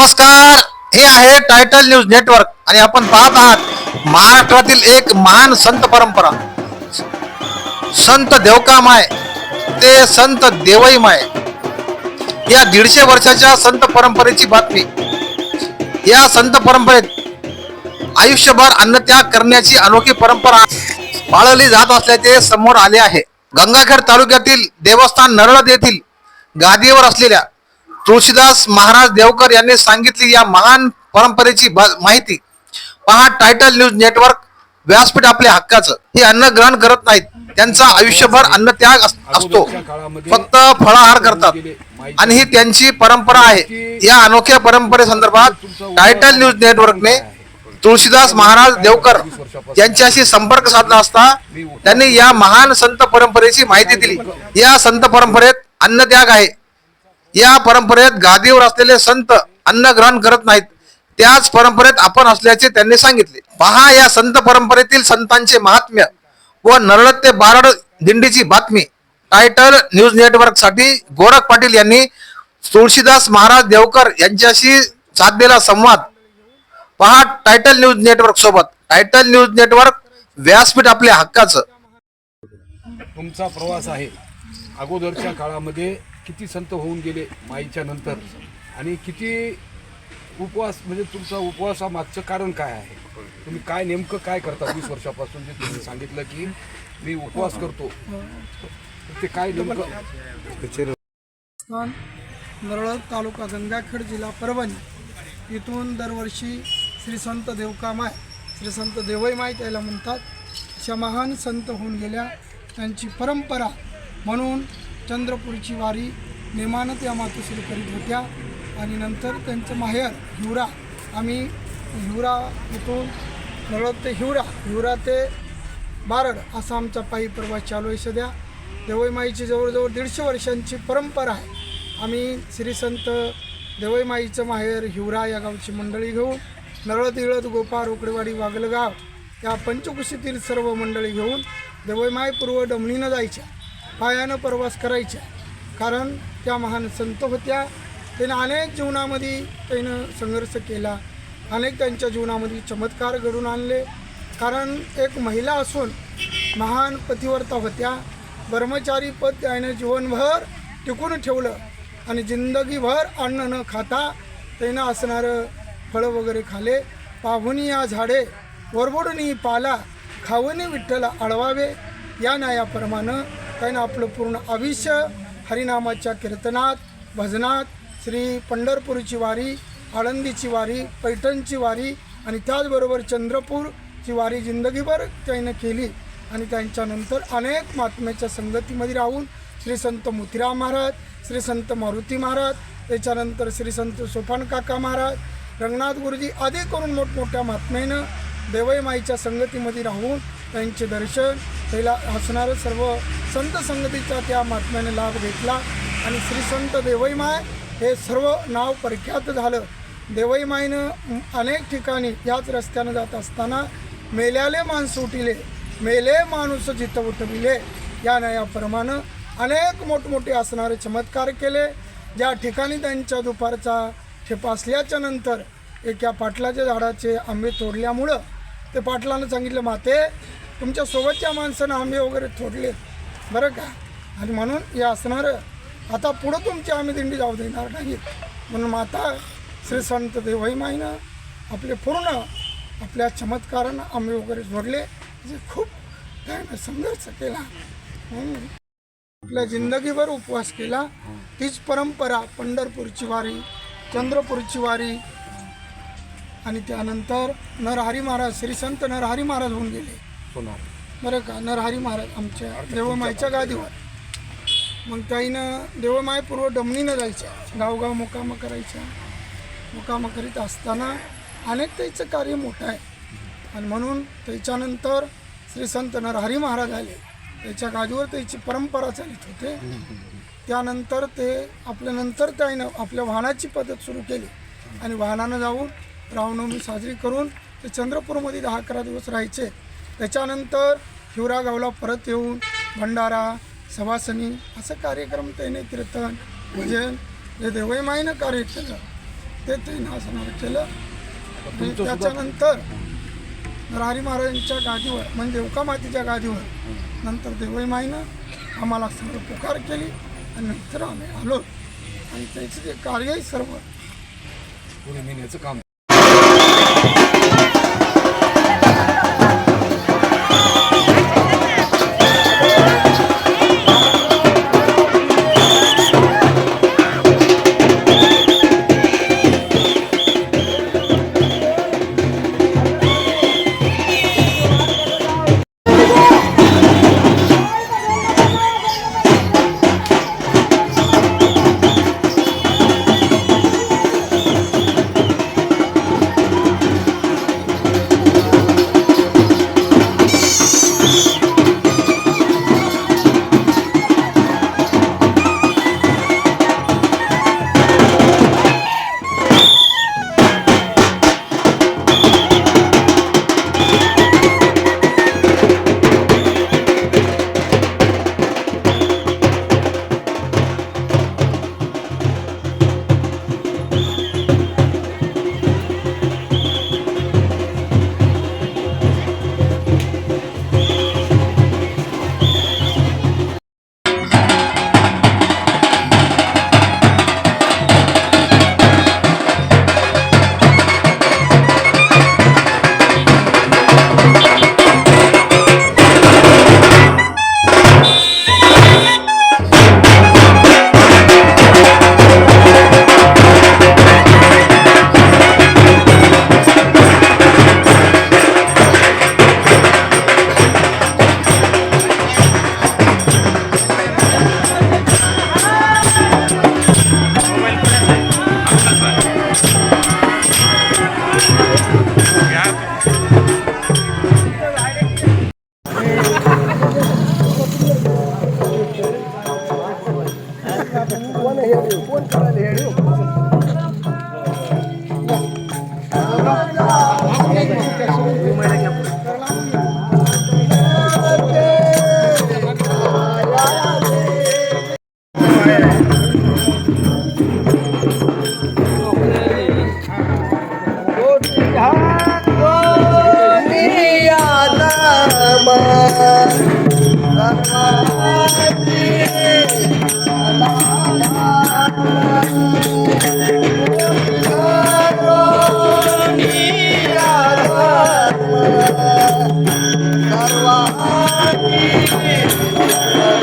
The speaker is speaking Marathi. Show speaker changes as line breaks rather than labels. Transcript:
नमस्कार. हे आहे टायटल न्यूज नेटवर्क आणि आपण पाहत आहात महाराष्ट्रातील एक महान संत परंपरा. संत देवकामाय ते संत देवई माय या दीडशे वर्षाच्या संत परंपरेची बातमी. या संत परंपरेत आयुष्यभर अन्नत्याग करण्याची अनोखी परंपरा पाळली जात असल्याचे समोर आले आहे. गंगाखेड तालुक्यातील देवस्थान नरळद येथील गादीवर असलेल्या तुळशीदास महाराज देवकर यांनी सांगितली या महान परंपरेची ब- माहिती. पहा टायटल न्यूज नेटवर्क व्यासपीठ आपल्या हक्काचं. हे अन्न ग्रहण करत नाहीत. त्यांचा आयुष्यभर अन्नत्याग अस- असतो. फक्त फळाहार करतात. आणि ही त्यांची परंपरा आहे. या अनोख्या परंपरेसंदर्भात टायटल न्यूज नेटवर्कने तुळशीदास महाराज देवकर यांच्याशी संपर्क साधला असता त्यांनी या महान संत परंपरेची माहिती दिली. या संत परंपरेत अन्नत्याग आहे. या परंपरेत गादीवर असलेले संत अन्न ग्रहण करत नाहीत. त्याच परंपरेत आपण असल्याचे त्यांनी सांगितले. पहा या संत परंपरेतील संतांचे महात्म्य व नरळत ते बारड दिंडीची बातमी. टायटल न्यूज नेटवर्कसाठी गोरख पाटील यांनी तुळशीदास महाराज देवकर यांच्याशी साधलेला संवाद. पहा टायटल न्यूज नेटवर्क सोबत. टायटल न्यूज नेटवर्क व्यासपीठ आपल्या हक्काचं.
तुमचा प्रवास आहे. अगोदरच्या काळामध्ये किती संत होऊन गेले माईच्या नंतर? आणि किती उपवास म्हणजे तुमचा उपवासामागचं कारण काय आहे? तुम्ही काय नेमकं काय करता वीस वर्षापासून जे तुम्ही सांगितलं की मी उपवास करतो? ते काय नेमकं?
स्थान नरळद तालुका गंगाखेड जिल्हा परभणी. इथून दरवर्षी श्री संत देवकामाय श्री संत देवईमाय त्याला म्हणतात. अशा महान संत होऊन गेल्या. त्यांची परंपरा म्हणून चंद्रपूरची वारी नेमानं त्या मातोश्री करीत होत्या. आणि नंतर त्यांचं माहेर हिवरा. आम्ही हिवरा इथून नळद ते हिवरा हिवरा ते बारड असा आमचा पायी प्रवास चालू आहे सध्या. देवईमाईची जवळजवळ दीडशे वर्षांची परंपरा आहे. आम्ही श्री संत देवईमाईचं माहेर हिवरा या गावची मंडळी घेऊन नळद इळद गोपाळ रोकडेवाडी वागलगाव या पंचकुशीतील सर्व मंडळी घेऊन देवईमाई पूर्व डमणीनं जायच्या. पायानं प्रवास करायच्या. कारण त्या महान संत होत्या. त्यानं अनेक जीवनामध्ये त्यानं संघर्ष केला. अनेक त्यांच्या जीवनामध्ये चमत्कार घडून आणले. कारण एक महिला असून महान पतिवर्ता होत्या. ब्रह्मचारी पद त्यानं जीवनभर टिकून ठेवलं आणि जिंदगीभर अन्न न खाता त्यानं असणारं फळं वगैरे खाले. पाहुणी या झाडे वरबडून पाला खावणी विठ्ठला अडवावे या न्यायाप्रमाणे त्यानं आपलं पूर्ण आयुष्य हरिनामाच्या कीर्तनात भजनात श्री पंढरपूरची वारी आळंदीची वारी पैठणची वारी आणि त्याचबरोबर चंद्रपूरची वारी जिंदगीभर त्यानं केली. आणि त्यांच्यानंतर अनेक महात्म्याच्या संगतीमध्ये राहून श्री संत मोतीराम महाराज श्री संत मारुती महाराज त्याच्यानंतर श्री संत काका महाराज रंगनाथ गुरुजी आदी करून मोठमोठ्या महात्म्यानं देवईमाईच्या संगतीमध्ये राहून त्यांचे दर्शन त्याला असणारं सर्व संत संगतीचा त्या महात्म्याने लाभ घेतला. आणि श्री संत देवईमाय हे सर्व नाव प्रख्यात झालं. देवईमाईनं अनेक ठिकाणी याच रस्त्यानं जात असताना मेल्याले माणूस उठिले मेले माणूस जिथं उठविले या न्यायाप्रमाणे अनेक मोठमोठे असणारे चमत्कार केले. ज्या ठिकाणी त्यांच्या दुपारचा ठेपा असल्याच्या नंतर एका पाटलाच्या झाडाचे आंबे तोडल्यामुळं ते पाटलानं सांगितलं माते तुमच्या सोबतच्या माणसानं आंबे वगैरे थोडले बरं का? आणि म्हणून हे असणारं आता पुढं तुमची आम्ही दिंडी जाऊ देणार नाही. म्हणून माता श्री संत देवाईमाईनं आपले पूर्ण आपल्या चमत्कारानं आंबे वगैरे जोडले. जे खूप त्यानं संघर्ष केला. आपल्या जिंदगीभर उपवास केला. तीच परंपरा पंढरपूरची वारी चंद्रपूरची वारी आणि त्यानंतर नरहरी महाराज श्री संत नरहरी महाराज होऊन गेले.
होणार.
बरं का? नरहरी महाराज आमच्या देवमाईच्या गादीवर. मग ताईनं देवमाय पूर्व डमणीनं जायच्या. गावगाव मुकामं करायच्या. मुकामं करीत असताना अनेक त्याचं कार्य मोठं आहे. आणि म्हणून त्याच्यानंतर श्री संत नरहरी महाराज आले. त्याच्या गादीवर त्याची परंपरा चालित होते. त्यानंतर ते आपल्यानंतर त्यानं आपल्या वाहनाची पद्धत सुरू केली. आणि वाहनानं जाऊन रामनवमी साजरी करून ते चंद्रपूरमध्ये दहा अकरा दिवस राहायचे. त्याच्यानंतर हिवरा गावला परत येऊन भंडारा सवासनी असं कार्यक्रम त्याने कीर्तन भजन जे देवईमाईनं कार्य केलं. ते त्यांनी असणार केलं. त्याच्यानंतर नरहरी महाराजांच्या गादीवर म्हणजे देवका मातेच्या गादीवर नंतर देवई माईनं आम्हाला सर्व पुकार केली आणि नंतर आम्ही आलो. आणि त्याचं जे कार्यही सर्व
पुढे नेण्याचं काम
一